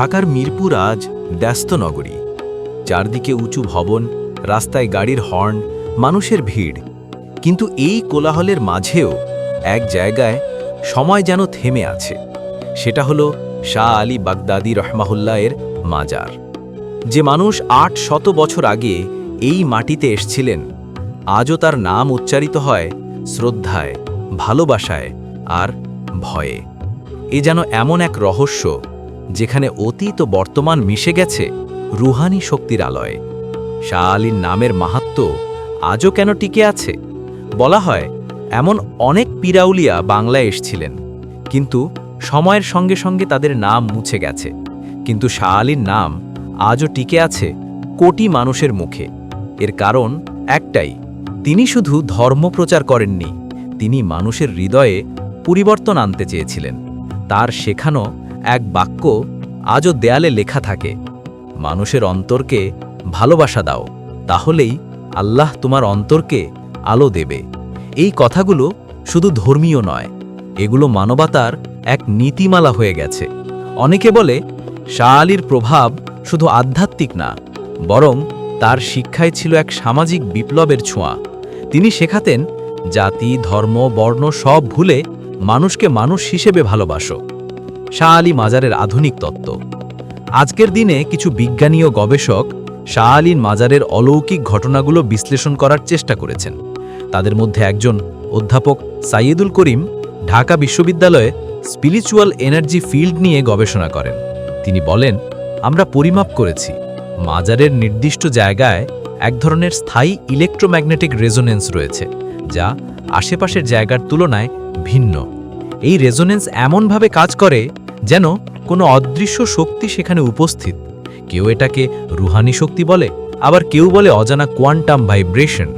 ঢাকার মিরপুর আজ ব্যস্ত নগরী। চারদিকে উঁচু ভবন, রাস্তায় গাড়ির হর্ন, মানুষের ভিড়। কিন্তু এই কোলাহলের মাঝেও এক জায়গায় সময় যেন থেমে আছে। সেটা হলো শাহ আলী বাগদাদি রহমাহুল্লাহের মাজার। যে মানুষ আট শত বছর আগে এই মাটিতে এসছিলেন, আজও তার নাম উচ্চারিত হয় শ্রদ্ধায়, ভালোবাসায় আর ভয়ে। এ যেন এমন এক রহস্য যেখানে অতীত ও বর্তমান মিশে গেছে রুহানি শক্তির আলয়ে। শাহ আলীর নামের মাহাত্ম আজও কেন টিকে আছে? বলা হয়, এমন অনেক পিরাউলিয়া বাংলায় এসছিলেন, কিন্তু সময়ের সঙ্গে সঙ্গে তাদের নাম মুছে গেছে। কিন্তু শাহ আলীর নাম আজও টিকে আছে কোটি মানুষের মুখে। এর কারণ একটাই, তিনি শুধু ধর্ম প্রচার করেননি, তিনি মানুষের হৃদয়ে পরিবর্তন আনতে চেয়েছিলেন। তার শেখানো এক বাক্য আজও দেয়ালে লেখা থাকে, মানুষের অন্তরকে ভালোবাসা দাও, তাহলেই আল্লাহ তোমার অন্তরকে আলো দেবে। এই কথাগুলো শুধু ধর্মীয় নয়, এগুলো মানবতার এক নীতিমালা হয়ে গেছে। অনেকে বলে শাহ আলীর প্রভাব শুধু আধ্যাত্মিক না, বরং তার শিক্ষায় ছিল এক সামাজিক বিপ্লবের ছোঁয়া। তিনি শেখাতেন, জাতি, ধর্ম, বর্ণ সব ভুলে মানুষকে মানুষ হিসেবে ভালোবাসো। শাহ আলী মাজারের আধুনিক তত্ত্ব। আজকের দিনে কিছু বিজ্ঞানী ও গবেষক শাহ আলীর মাজারের অলৌকিক ঘটনাগুলো বিশ্লেষণ করার চেষ্টা করেছেন। তাদের মধ্যে একজন অধ্যাপক সাইয়েদুল করিম ঢাকা বিশ্ববিদ্যালয়ে স্পিরিচুয়াল এনার্জি ফিল্ড নিয়ে গবেষণা করেন। তিনি বলেন, আমরা পরিমাপ করেছি। মাজারের নির্দিষ্ট জায়গায় এক ধরনের স্থায়ী ইলেকট্রোম্যাগনেটিক রেজোনেন্স রয়েছে, যা আশেপাশের জায়গার তুলনায় ভিন্ন। এই রেজোনেন্স এমনভাবে কাজ করে যেন কোনো অদৃশ্য শক্তি সেখানে উপস্থিত। কেউ এটাকে রুহানি শক্তি বলে, আবার কেউ বলে অজানা কোয়ান্টাম ভাইব্রেশন।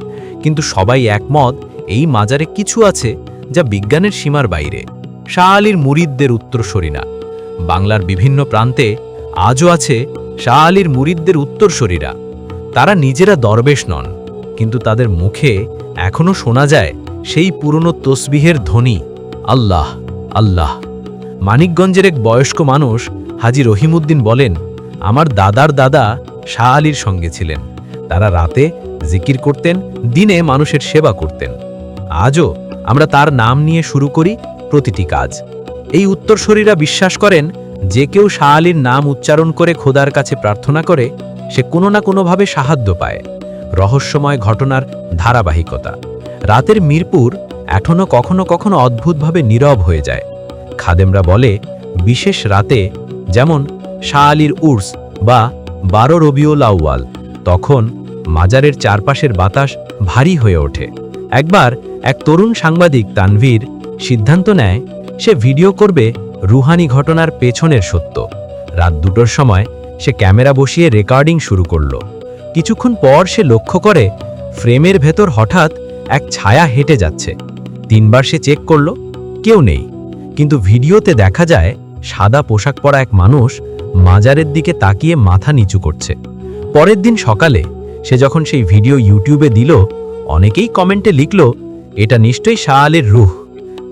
কিন্তু সবাই একমত, এই মাজারে কিছু আছে যা বিজ্ঞানের সীমার বাইরে। শাহ আলীর মুরিদদের উত্তরসরিনা। বাংলার বিভিন্ন প্রান্তে আজও আছে শাহ আলীর মুরিদদের উত্তরসরীরা তারা নিজেরা দরবেশ নন, কিন্তু তাদের মুখে এখনও শোনা যায় সেই পুরনো তসবিহের ধ্বনি, আল্লাহ আল্লাহ। মানিকগঞ্জের এক বয়স্ক মানুষ হাজি রহিমউদ্দিন বলেন, আমার দাদার দাদা শাহ আলীর সঙ্গে ছিলেন। তারা রাতে জিকির করতেন, দিনে মানুষের সেবা করতেন। আজও আমরা তার নাম নিয়ে শুরু করি প্রতিটি কাজ। এই উত্তরসরীরা বিশ্বাস করেন, যে কেউ শাহ আলীর নাম উচ্চারণ করে খোদার কাছে প্রার্থনা করে, সে কোনো না কোনোভাবে সাহায্য পায়। রহস্যময় ঘটনার ধারাবাহিকতা। রাতের মিরপুর এখনও কখনো কখনো অদ্ভুতভাবে নীরব হয়ে যায়। খাদেমরা বলে, বিশেষ রাতে যেমন শাহ আলীর উর্স বা বারো রবিউল আউয়াল, তখন মাজারের চারপাশের বাতাস ভারী হয়ে ওঠে। একবার এক তরুণ সাংবাদিক তানভীর সিদ্ধান্ত নেয়, সে ভিডিও করবে রুহানি ঘটনার পেছনের সত্য। রাত দুটোর সময় সে ক্যামেরা বসিয়ে রেকর্ডিং শুরু করল। কিছুক্ষণ পর সে লক্ষ্য করে, ফ্রেমের ভেতর হঠাৎ এক ছায়া হেঁটে যাচ্ছে। তিনবার সে চেক করল, কেউ নেই। কিন্তু ভিডিওতে দেখা যায়, সাদা পোশাক পরা এক মানুষ মাজারের দিকে তাকিয়ে মাথা নিচু করছে। পরের দিন সকালে সে যখন সেই ভিডিও ইউটিউবে দিল, অনেকেই কমেন্টে লিখল, এটা নিশ্চয়ই শাহ আলীর রুহ।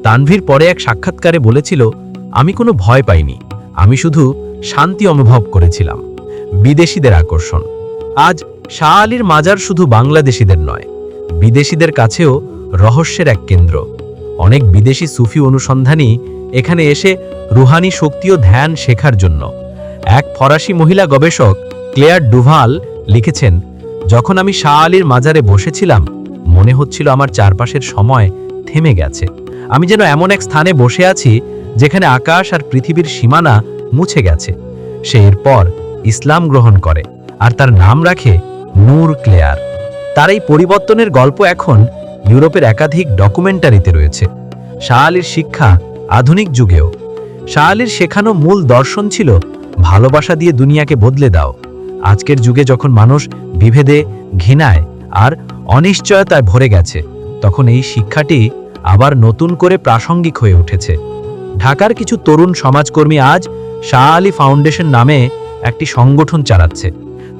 তানভীর পরে এক সাক্ষাৎকারে বলেছিল, আমি কোনো ভয় পাইনি, আমি শুধু শান্তি অনুভব করেছিলাম, বিদেশিদের আকর্ষণ। আজ শাহ আলীর মাজার শুধু বাংলাদেশিদের নয়, বিদেশিদের কাছেও রহস্যের এক কেন্দ্র। অনেক বিদেশি সুফি অনুসন্ধানী এখানে এসে রুহানি শক্তি ও ধ্যান শেখার জন্য। এক ফরাসি মহিলা গবেষক, ক্লেয়ার ডুভাল, লিখেছেন, যখন আমি শাহ আলীর মাজারে বসেছিলাম, মনে হচ্ছিল আমার চারপাশের সময় থেমে গেছে। আমি যেন এমন এক স্থানে বসে আছি, যেখানে আকাশ আর পৃথিবীর সীমানা মুছে গেছে। সে এরপর ইসলাম গ্রহণ করে, আর তার নাম রাখে নূর ক্লেয়ার। তার এই পরিবর্তনের গল্প এখন ইউরোপের একাধিক ডকুমেন্টারিতে রয়েছে। শাহ আলীর শিক্ষা আধুনিক যুগেও। শাহ আলীর শেখানো মূল দর্শন ছিল, ভালোবাসা দিয়ে দুনিয়াকে বদলে দাও। আজকের যুগে যখন মানুষ বিভেদে, ঘৃণায় আর অনিশ্চয়তায় ভরে গেছে, তখন এই শিক্ষাটি আবার নতুন করে প্রাসঙ্গিক হয়ে উঠেছে। ঢাকার কিছু তরুণ সমাজকর্মী আজ শাহ আলী ফাউন্ডেশন নামে একটি সংগঠন চালাচ্ছে।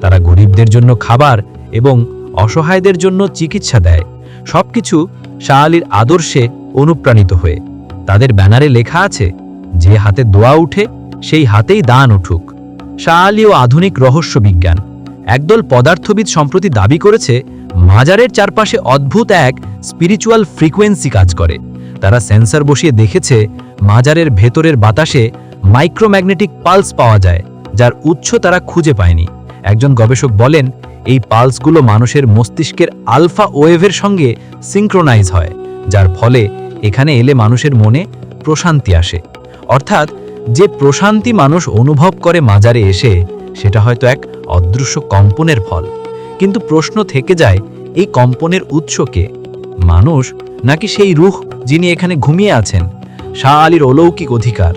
তারা গরিবদের জন্য খাবার এবং অসহায়দের জন্য চিকিৎসা দেয়। সবকিছু শাহ আলীর আদর্শে অনুপ্রাণিত হয়ে। তাদের ব্যানারে লেখা আছে, যে হাতে দোয়া উঠে, সেই হাতেই দান উঠুক। শাহ আলী ও আধুনিক রহস্য বিজ্ঞান। একদল পদার্থবিদ সম্প্রতি দাবি করেছে, মাজারের চারপাশে অদ্ভুত এক স্পিরিচুয়াল ফ্রিকোয়েন্সি কাজ করে। তারা সেন্সর বসিয়ে দেখেছে, মাজারের ভেতরের বাতাসে মাইক্রোম্যাগনেটিক পালস পাওয়া যায়, যার উৎস তারা খুঁজে পায়নি। একজন গবেষক বলেন এই পালসগুলো মানুষের মস্তিষ্কের আলফা ওয়েভের সঙ্গে সিঙ্ক্রোনাইজ হয়, যার ফলে এখানে এলে মানুষের মনে প্রশান্তি আসে। অর্থাৎ যে প্রশান্তি মানুষ অনুভব করে মাজারে এসে, সেটা হয়তো এক অদৃশ্য কম্পনের ফল। কিন্তু প্রশ্ন থেকে যায়, এই কম্পনের উৎস কে? মানুষ নাকি সেই রুহ যিনি এখানে ঘুমিয়ে আছেন? শাহ আলীর অলৌকিক অধিকার।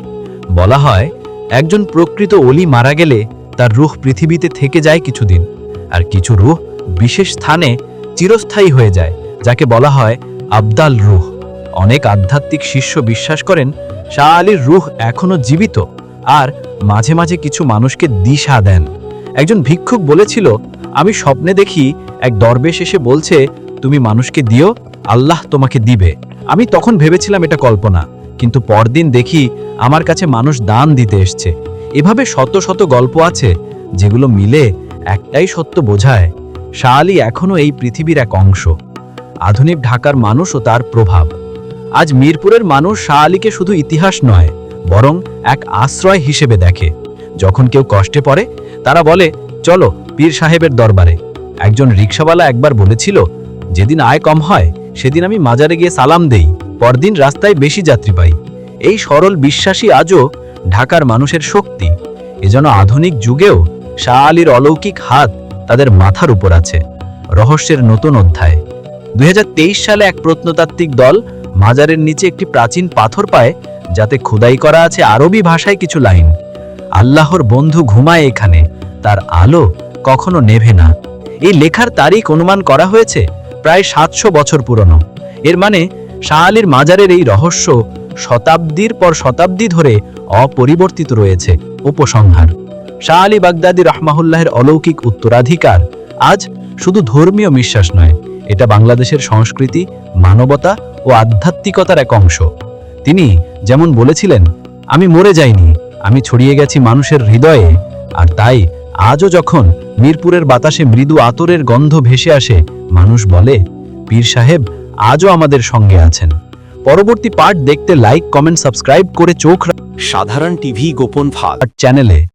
বলা হয়, একজন প্রকৃত অলি মারা গেলে তার রুহ পৃথিবীতে থেকে যায় কিছুদিন। আর কিছু রুহ বিশেষ স্থানে চিরস্থায়ী হয়ে যায়, যাকে বলা হয় আবদাল রুহ। অনেক আধ্যাত্মিক শিষ্য বিশ্বাস করেন, শাহ আলীর রুহ এখনও জীবিত আর মাঝে মাঝে কিছু মানুষকে দিশা দেন। একজন ভিক্ষুক বলেছিল, আমি স্বপ্নে দেখি এক দরবেশ এসে বলছে, তুমি মানুষকে দিও, আল্লাহ তোমাকে দিবে। আমি তখন ভেবেছিলাম এটা কল্পনা, কিন্তু পরদিন দেখি আমার কাছে মানুষ দান দিতে এসছে। এভাবে শত শত গল্প আছে, যেগুলো মিলে একটাই সত্য বোঝায় শাহ আলী এখনও এই পৃথিবীর এক অংশ। আধুনিক ঢাকার মানুষ ও তার প্রভাব। আজ মিরপুরের মানুষ শাহ আলীকে শুধু ইতিহাস নয়, বরং এক আশ্রয় হিসেবে দেখে। যখন কেউ কষ্টে পড়ে, তারা বলে, চলো, পীর সাহেবের দরবারে। একজন রিক্সাওয়ালা একবার বলেছিল, যেদিন আয় কম হয়, সেদিন আমি মাজারে গিয়ে সালাম দেই, পরদিন রাস্তায় বেশি যাত্রী পাই। এই সরল বিশ্বাসী আজও ঢাকার মানুষের শক্তি। এজন্য আধুনিক যুগেও শাহ আলীর অলৌকিক হাত তাদের মাথার উপর আছে। রহস্যের নতুন অধ্যায়। দুই হাজার তেইশ সালে এক প্রত্নতাত্ত্বিক দল মাজারের নিচে একটি প্রাচীন পাথর পায়, যাতে খোদাই করা আছে আরবি ভাষায় কিছু লাইন। আল্লাহর বন্ধু ঘুমায় এখানে, তার আলো কখনো নেভে না। এই লেখার তারিখ অনুমান করা হয়েছে প্রায় সাতশো বছর পুরনো। এর মানে শাহ আলীর মাজারের এই রহস্য শতাব্দীর পর শতাব্দী ধরে অপরিবর্তিত রয়েছে, উপসংহার। শাহ আলী বাগদাদি রহমাহুল্লাহের অলৌকিক উত্তরাধিকার। আজ শুধু ধর্মীয় বিশ্বাস নয় এটা বাংলাদেশের সংস্কৃতি মানবতা ও আধ্যাত্মিকতার এক অংশ। তিনি যেমন বলেছিলেন আমি মরে যাইনি আমি ছড়িয়ে গেছি মানুষের হৃদয়ে আর তাই আজও যখন মিরপুরের বাতাসে মৃদু আতরের গন্ধ ভেসে আসে মানুষ বলে পীর সাহেব আজও আমাদের সঙ্গে আছেন। পরবর্তী পার্ট দেখতে লাইক কমেন্ট সাবস্ক্রাইব করে চোখ সাধারণ টিভি গোপন রাখার চ্যানেলে